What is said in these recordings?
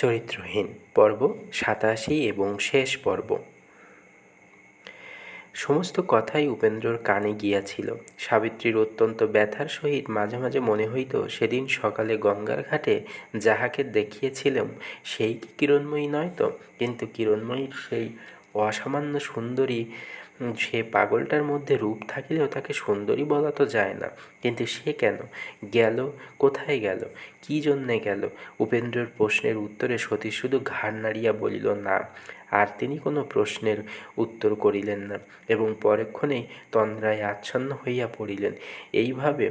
চরিত্রহীন পর্ব সাতাশি এবং শেষ পর্ব। সমস্ত কথাই উপেন্দ্রর কানে গিয়াছিল। সাবিত্রীর অত্যন্ত ব্যথার সহিত মাঝে মাঝে মনে হইত, সেদিন সকালে গঙ্গার ঘাটে যাহাকে দেখিয়েছিলাম, সেই কি কিরণময়ী নয় তো? কিন্তু কিরণময়ীর সেই অসামান্য সুন্দরী সে পাগলটার মধ্যে রূপ থাকিলেও তাকে সুন্দরী বলা তো যায় না। কিন্তু সে কেন? গেল? কোথায় গেল? কি জন্যে গেল? উপেন্দ্রের প্রশ্নের উত্তরে সতী শুধু ঘাড় নাড়িয়া বলিল, না, আর তিনি কোনো প্রশ্নের উত্তর করিলেন না। এবং পরক্ষণেই তন্দ্রায় আচ্ছন্ন হইয়া পড়িলেন। এইভাবে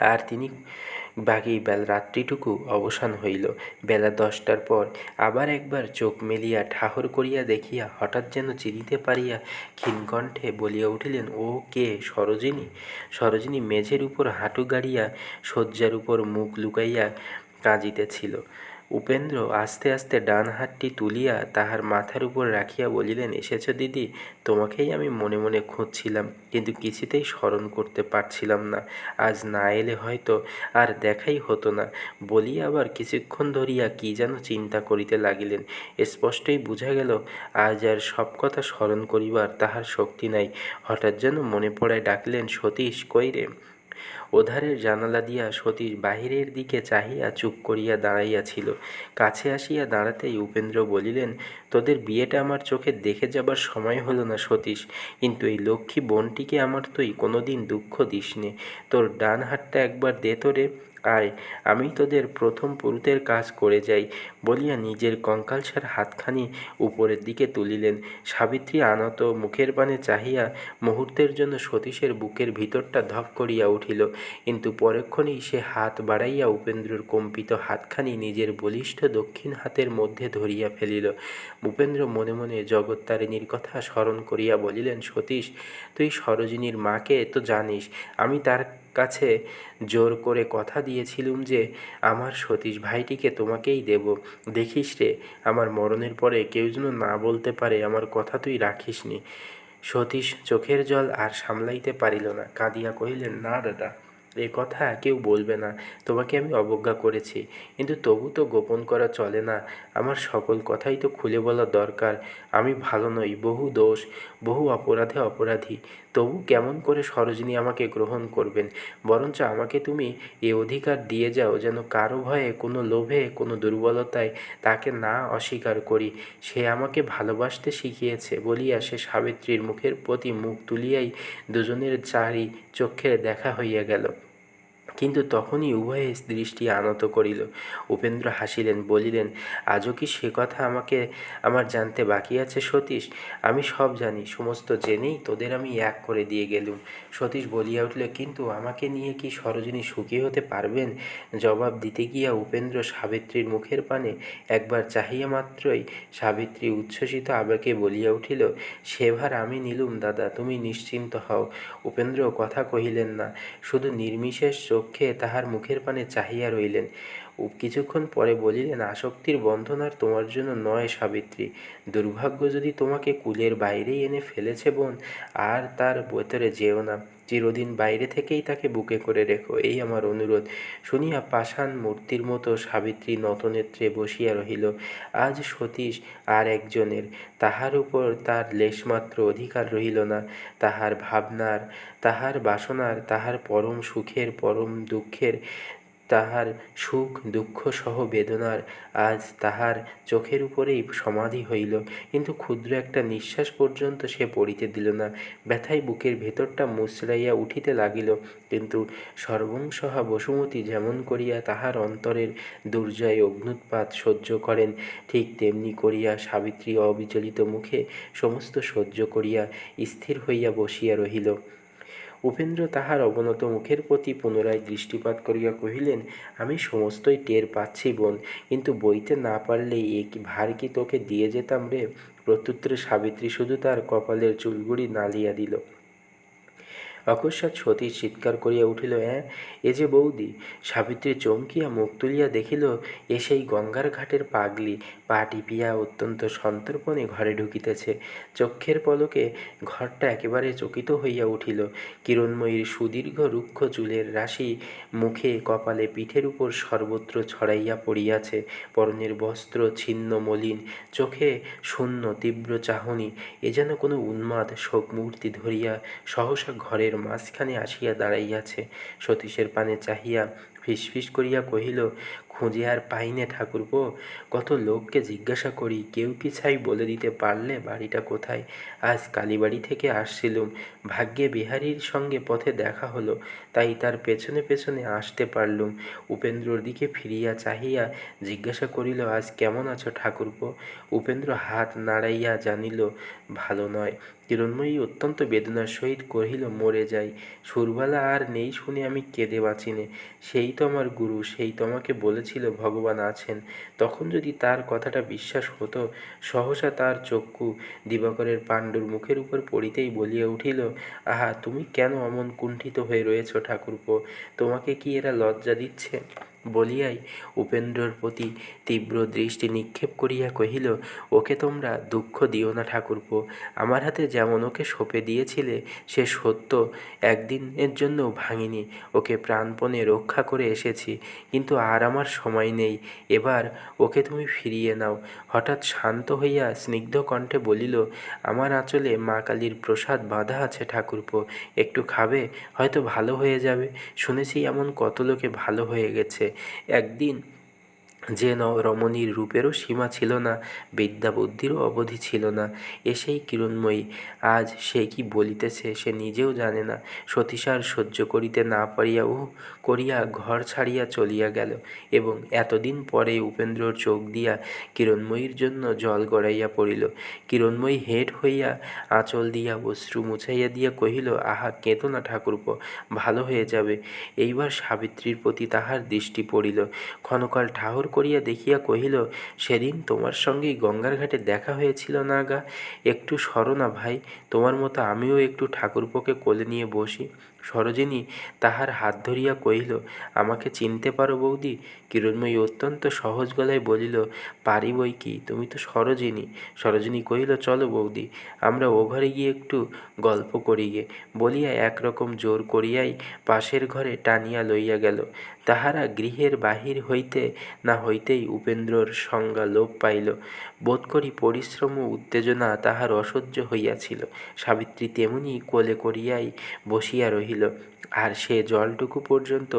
আর তিনি বাকি বেল রাত্রিটুকু অবসান হইল। বেলা দশটার পর আবার একবার চোখ মেলিয়া ঠাহর করিয়া দেখিয়া হঠাৎ যেন চিনিতে পারিয়া ক্ষীণকণ্ঠে বলিয়া উঠিলেন, ও কে সরোজিনী? সরোজিনী মেঝের উপর হাঁটু গাড়িয়া শয্যার উপর মুখ লুকাইয়া কাঁদিতেছিল। উপেন্দ্র আস্তে আস্তে ডান হাতটি তুলিয়া তাহার মাথার উপর রাখিয়া বলিলেন, এসেছ দিদি, তোমাকেই আমি মনে মনে খুঁজছিলাম, কিন্তু কিছুতেই স্মরণ করতে পারছিলাম না। আজ না এলে হয়তো আর দেখাই হতো না। বলিয়া আবার কিছুক্ষণ ধরিয়া কি যেন চিন্তা করিতে লাগিলেন। স্পষ্টই বুঝা গেল, আজ আর সব কথা স্মরণ করিবার তাহার শক্তি নাই। হঠাৎ যেন মনে পড়ায় ডাকলেন, সতীশ কইরে ওধারের জানালা দিয়া সতীশ বাহিরের দিকে চাহিয়া চুপ করিয়া দাঁড়াইয়াছিল কাছে আসিয়া দাঁড়াতেই উপেন্দ্র বলিলেন, তোদের বিয়েটা আমার চোখে দেখে যাবার সময় হলো না সতীশ। কিন্তু এই লক্ষ্মী বোনটিকে আমার তুই কোনোদিন দুঃখ দিসনে। তোর ডান হাতটা একবার দে তোরে আয়, আমি তোদের প্রথম পুরুতের কাজ করে যাই, বলিয়া নিজের কঙ্কালসার হাতখানি উপরের দিকে তুলিলেন। সাবিত্রী আনত মুখের পানে চাহিয়া মুহূর্তের জন্য সতীশের বুকের ভিতরটা ধপ করিয়া উঠিল। কিন্তু পরক্ষণেই সে হাত বাড়াইয়া উপেন্দ্রর কম্পিত হাতখানি নিজের বলিষ্ঠ দক্ষিণ হাতের মধ্যে ধরিয়া ফেলিল। উপেন্দ্র মনে মনে জগত্তারিণীর কথা স্মরণ করিয়া বলিলেন, সতীশ, তুই সরোজিনীর মাকে তো জানিস, আমি তার কাছে জোর করে কথা দিয়েছিলুম যে, আমার সতীশ ভাইটিকে তোমাকেই দেব। দেখিস রে, আমার মরণের পরে কেউ যেন না বলতে পারে আমার কথা তুই রাখিসনি সতীশ চোখের জল আর সামলাইতে পারিল না। কাঁদিয়া কহিলেন, না দাদা, এ কথা কেউ বলবে না। তোমাকে আমি অবজ্ঞা করেছি। কিন্তু তবু তো গোপন করা চলে না। আমার সকল কথাই তো খুলে বলা দরকার। আমি ভালো নই, বহু দোষ, বহু অপরাধে অপরাধী। তবু কেমন করে সরোজিনী আমাকে গ্রহণ করবেন? বরঞ্চ আমাকে তুমি এ অধিকার দিয়ে যাও যেন কারও ভয়ে কোনো লোভে, কোনো দুর্বলতায় তাকে না অস্বীকার করি। সে আমাকে ভালোবাসতে শিখিয়েছে বলিয়া সে সাবিত্রীর মুখের প্রতি মুখ তুলিয়াই দুজনের চারি চক্ষে দেখা হইয়া গেল। কিন্তু তখনই উভয়ে দৃষ্টি আনত করিল। উপেন্দ্র হাসিলেন, বলিলেন, আজও কি সে কথা আমাকে, আমার জানতে বাকি আছে সতীশ? আমি সব জানি, সমস্ত জেনেই তোদের আমি এক করে দিয়ে গেলুম। সতীশ বলিয়া উঠল, কিন্তু আমাকে নিয়ে কি সরোজিনী সুখী হতে পারবেন? জবাব দিতে গিয়া উপেন্দ্র সাবিত্রীর মুখের পানে একবার চাহিয়া মাত্রই সাবিত্রী উচ্ছ্বসিত আবেগে বলিয়া উঠিল, সেভার আমি নিলুম দাদা, তুমি নিশ্চিন্ত হও। উপেন্দ্র কথা কহিলেন না, শুধু নির্মিশেষ চক্ষে তাহার মুখের পানে চাহিয়া রইলেন। কিছুক্ষণ পরে বলিলেন, আসক্তির বন্ধন আর তোমার জন্য নয় সাবিত্রী। দুর্ভাগ্য যদি তোমাকে কুলের বাইরেই এনে ফেলেছে বোন, আর তার ভেতরে যেও না। চিরদিন বাইরে থেকেই তাকে বুকে করে রেখো, এই আমার অনুরোধ। শুনিয়া পাষাণ মূর্তির মতো সাবিত্রী নতনেত্রে বসিয়া রহিল। আজ সতীশ আর একজনের, তাহার উপর তার লেশমাত্র অধিকার রহিল না। তাহার ভাবনার, তাহার বাসনার, তাহার পরম সুখের, পরম দুঃখের তাহার সুখ, দুঃখ সহ বেদনার আজ তাহার চোখের উপরেই সমাধি হইল। কিন্তু ক্ষুদ্র একটা নিঃশ্বাস পর্যন্ত সে পড়িতে দিল না। ব্যথায় বুকের ভেতরটা মুচড়াইয়া উঠিতে লাগিল। কিন্তু সর্বংসহা বসুমতী যেমন করিয়া তাহার অন্তরের দুর্জয় অগ্নুৎপাত সহ্য করেন, ঠিক তেমনি করিয়া সাবিত্রী অবিচলিত মুখে সমস্ত সহ্য করিয়া স্থির হইয়া বসিয়া রহিল। উপেন্দ্র তাহার অবনত মুখের প্রতি পুনরায় দৃষ্টিপাত করিয়া কহিলেন, আমি সমস্তই টের পাচ্ছি, বোন, কিন্তু বইতে না পারলে এ কি ভার কি তোকে দিয়ে যেতাম রে? প্রত্যুত্তরে সাবিত্রী শুধু তার কপালের চুলগুড়ি নালিয়া দিল। অকস্মাৎ সতীশ চিৎকার করিয়া উঠিল হ্যাঁ এ যে বৌদি, সাবিত্রী চমকিয়া মুখ তুলিয়া দেখিল, এ সেই গঙ্গার ঘাটের পাগলি, পা টিপিয়া অত্যন্ত সন্তর্পণে ঘরে ঢুকিতেছে। চক্ষের পলকে ঘরটা একেবারে চকিত হইয়া উঠিল। কিরণময়ীর সুদীর্ঘ রুক্ষ চুলের রাশি মুখে কপালে পিঠের উপর সর্বত্র ছড়াইয়া পড়িয়াছে। পরনের বস্ত্র ছিন্ন মলিন, চোখে শূন্য তীব্র চাহনি, এ যেন কোনো উন্মাদ শোক শোকমূর্তি ধরিয়া সহসা ঘরের মাঝখানে আসিয়া দাঁড়াইয়াছে। সতীশের পানে চাহিয়া ফিসফিস করিয়া কহিল, খুঁজে আর পাইনে ঠাকুরপো। কত লোককে জিজ্ঞাসা করি, কেউ কি ছাই বলে দিতে পারলে বাড়িটা কোথায়? আজ কালীবাড়ি থেকে আসছিলুম। ভাগ্যে বিহারীর সঙ্গে পথে দেখা হলো, তাই তার পেছনে পেছনে আসতে পারলুম। উপেন্দ্রর দিকে ফিরিয়া চাহিয়া জিজ্ঞাসা করিল, আজ কেমন আছো ঠাকুরপো? উপেন্দ্র হাত নাড়াইয়া জানিল, ভালো নয়। কিরণময়ী অত্যন্ত বেদনার সহিত কহিল, মরে যাই। সুরবালা আর নেই শুনে আমি কেঁদে বাঁচিনে। সেই তো আমার গুরু, সেই তোমাকে বলেছিল, ভগবান আছেন। তখন যদি তার কথাটা বিশ্বাস হতো, সহসা তার চক্ষু দিবাকরের পাণ্ডুর মুখের উপর পড়িতেই বলিয়া উঠিল, আহা, তুমি কেন অমন কুণ্ঠিত হয়ে রয়েছ ঠাকুরপো? তোমাকে কি এরা লজ্জা দিচ্ছে? বলিয়াই উপেন্দ্রর প্রতি তীব্র দৃষ্টি নিক্ষেপ করিয়া কহিল, ওকে তোমরা দুঃখ দিও না ঠাকুরপো। আমার হাতে যেমন ওকে সঁপে দিয়েছিলে, সে সত্য। একদিনের জন্য ভাঙিনি। ওকে প্রাণপণে রক্ষা করে এসেছি, কিন্তু আর আমার সময় নেই। এবার ওকে তুমি ফিরিয়ে নাও। হঠাৎ শান্ত হইয়া স্নিগ্ধ কণ্ঠে বলিল, আমার আঁচলে মা কালীর প্রসাদ বাঁধা আছে ঠাকুরপো। একটু খাবে, হয়তো ভালো হয়ে যাবে। শুনেছি এমন কত লোকে ভালো হয়ে গেছে। একদিন যে রমণীর রূপেরও সীমা ছিল না বিদ্যা বুদ্ধিরও অবধি ছিল না। এসেই কিরণময়ী, আজ সে কি বলিতেছে সে নিজেও জানে না। সতীশার সহ্য করিতে না পারিয়া উ করিয়া ঘর ছাড়িয়া চলিয়া গেল এবং এতদিন পরে উপেন্দ্রর চোখ দিয়া কিরণময়ীর জন্য জল গড়াইয়া পড়িল। কিরণময়ী হেট হইয়া আঁচল দিয়া অশ্রু মুছাইয়া দিয়া কহিল, আহা, কেঁদো না ঠাকুরপো, ভালো হয়ে যাবে। এইবার সাবিত্রীর প্রতি তাহার দৃষ্টি পড়িল। ক্ষণকাল ঠাহর করিয়া দেখিয়া কহিল, সেদিন তোমার সঙ্গেই গঙ্গার ঘাটে দেখা হয়েছিল না গা? একটু সরো না ভাই, তোমার মতো আমিও একটু ঠাকুরপোকে কোলে নিয়ে বসি। সরোজিনী তাহার হাত ধরিয়া কহিল, আমাকে চিনতে পারো বৌদি? কিরণময়ী অত্যন্ত সহজ গলায় বলিল পারি বই কি? তুমি তো সরোজিনী। সরোজিনী কহিল, চলো বৌদি, আমরা ও ঘরে গিয়ে একটু গল্প করি গে। বলিয়া একরকম জোর করিয়াই পাশের ঘরে টানিয়া লইয়া গেল। তাহারা গৃহের বাহির হইতে না হইতেই উপেন্দ্রর সংজ্ঞা লোপ পাইল। বোধ করি পরিশ্রম ও উত্তেজনা তাহার অসহ্য হইয়াছিল। সাবিত্রী তেমনি কোলে করিয়াই বসিয়া রহিল। আর সে জলটুকু পর্যন্ত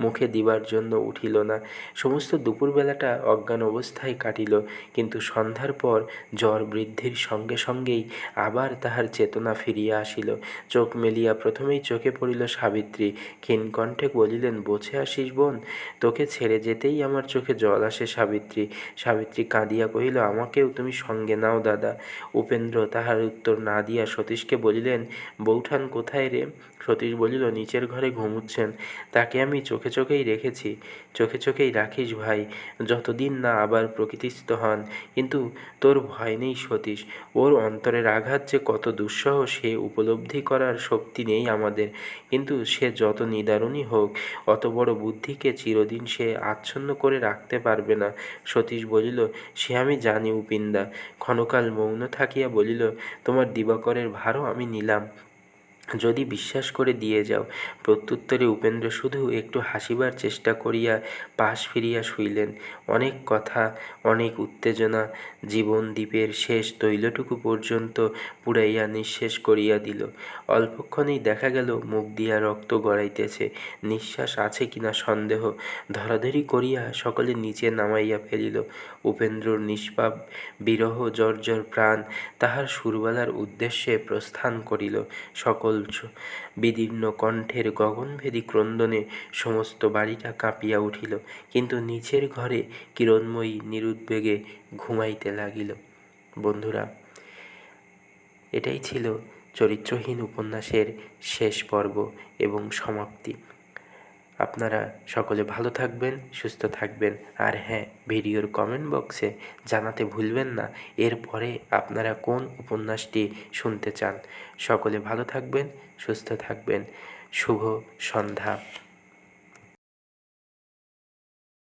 মুখে দিবার জন্য উঠিল না। সমস্ত দুপুরবেলাটা অজ্ঞান অবস্থায় কাটিল। কিন্তু সন্ধ্যার পর জ্বর বৃদ্ধির সঙ্গে সঙ্গেই আবার তাহার চেতনা ফিরিয়া আসিল। চোখ মেলিয়া প্রথমেই চোখে পড়িল সাবিত্রী। ক্ষীণকণ্ঠে বলিলেন, বোঝে আসিস বোন তোকে ছেড়ে যেতেই আমার চোখে জল আসে, সাবিত্রী। সাবিত্রী কাঁদিয়া কহিল, আমাকেও তুমি সঙ্গে নাও, দাদা। উপেন্দ্র তাহার উত্তর না দিয়া সতীশকে বলিলেন, বৌঠান কোথায় রে? সতীশ বলিল, নিচের ঘরে ঘুমুচ্ছেন, তাকে আমি চোখে চোখেই রেখেছি। চোখে চোখেই রাখিস ভাই, যতদিন না আবার প্রকৃতিস্থ হন। কিন্তু তোর ভয় নেই সতীশ, ওর অন্তরের আঘাত যে কত দুঃসহ, সে উপলব্ধি করার শক্তি নেই আমাদের। কিন্তু সে যত নিদারুণই হোক, অত বড় বুদ্ধিকে চিরদিন সে আচ্ছন্ন করে রাখতে পারবে না। সতীশ বলিল, সে আমি জানি উপিন্দা ক্ষণকাল মৌন থাকিয়া বলিল, তোমার দিবাকরের ভারও আমি নিলাম। যদি বিশ্বাস করে দিয়ে যাও। প্রত্যুত্তরে উপেন্দ্র শুধু একটু হাসিবার চেষ্টা করিয়া পাশ ফিরিয়া শুইলেন। অনেক কথা, অনেক উত্তেজনা জীবন দ্বীপের শেষ তৈলটুকু পর্যন্ত পুড়াইয়া নিঃশেষ করিয়া দিল। অল্পক্ষণেই দেখা গেল, মুখ দিয়া রক্ত গড়াইতেছে। নিঃশ্বাস আছে কিনা সন্দেহ ধরাধরি করিয়া সকলে নিচে নামাইয়া ফেলিল। উপেন্দ্রর নিষ্পাপ, বিরহ জর্জর প্রাণ তাহার সুরবালার উদ্দেশ্যে প্রস্থান করিল। সকল বিদীর্ণ কণ্ঠের গগনভেদী ক্রন্দনে সমস্ত বাড়িটা কাঁপিয়া উঠিল, কিন্তু নিচের ঘরে কিরণময়ী নিরুদ্বেগে ঘুমাইতে লাগিল। বন্ধুরা, এটাই ছিল চরিত্রহীন উপন্যাসের শেষ পর্ব এবং সমাপ্তি। আপনারা সকলে ভালো থাকবেন, সুস্থ থাকবেন। আর হ্যাঁ ভিডিওর কমেন্ট বক্সে জানাতে ভুলবেন না। এরপরে আপনারা কোন উপন্যাসটি শুনতে চান? সকলে ভালো থাকবেন, সুস্থ থাকবেন। শুভ সন্ধ্যা।